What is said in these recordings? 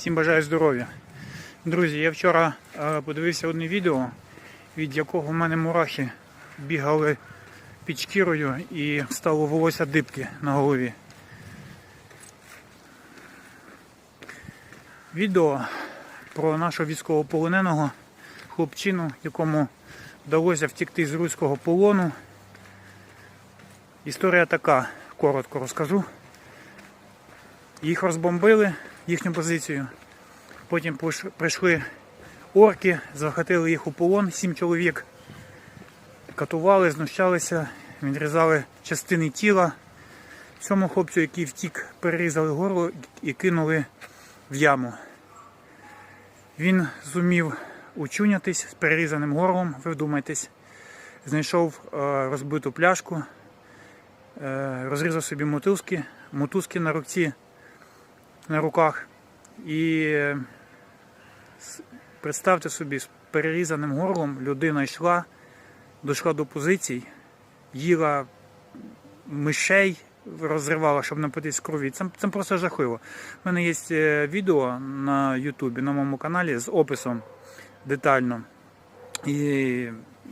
Всім бажаю здоров'я. Друзі, я вчора е, подивився одне відео, від якого в мене мурахи бігали під шкірою і стало волосся дибки на голові. Відео про нашого військовополоненого хлопчину, якому вдалося втекти з руського полону. Історія така, коротко розкажу. Їх розбомбили, їхню позицію. Потім прийшли орки, захватили їх у полон, сім чоловік. Катували, знущалися, відрізали частини тіла. Цьому хлопцю, який втік, перерізали горло і кинули в яму. Він зумів учунятись з перерізаним горлом, ви вдумайтесь, знайшов е, розбиту пляшку, е, розрізав собі мотузки, мотузки на руці, на руках. І е, представте собі, з перерізаним горлом людина йшла, дійшла до позицій, їла мишей, розривала, щоб напитись крові. Це, це просто жахливо. У мене є е, відео на Ютубі, на моєму каналі з описом детально і,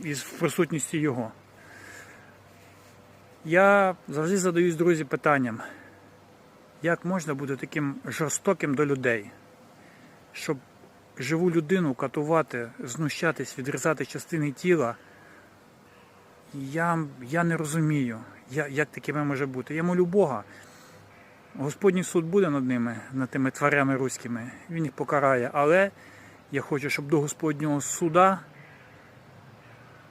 і з присутністю його. Я завжди задаюсь, друзі, питанням, як можна бути таким жорстоким до людей, щоб живу людину катувати, знущатись, відрізати частини тіла. Я, я не розумію, я, як такими може бути. Я молю Бога. Господній суд буде над ними, над тими тварями руськими. Він їх покарає. Але я хочу, щоб до Господнього суда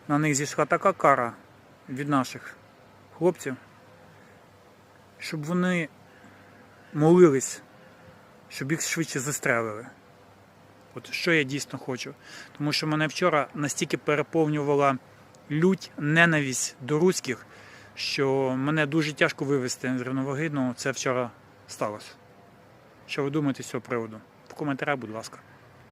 на них зійшла така кара від наших хлопців, щоб вони молились, щоб їх швидше застрелили. От що я дійсно хочу. Тому що мене вчора настільки переповнювала лють, ненависть до руських, що мене дуже тяжко вивести з рівноваги, але це вчора сталося. Що ви думаєте з цього приводу? В коментарях, будь ласка.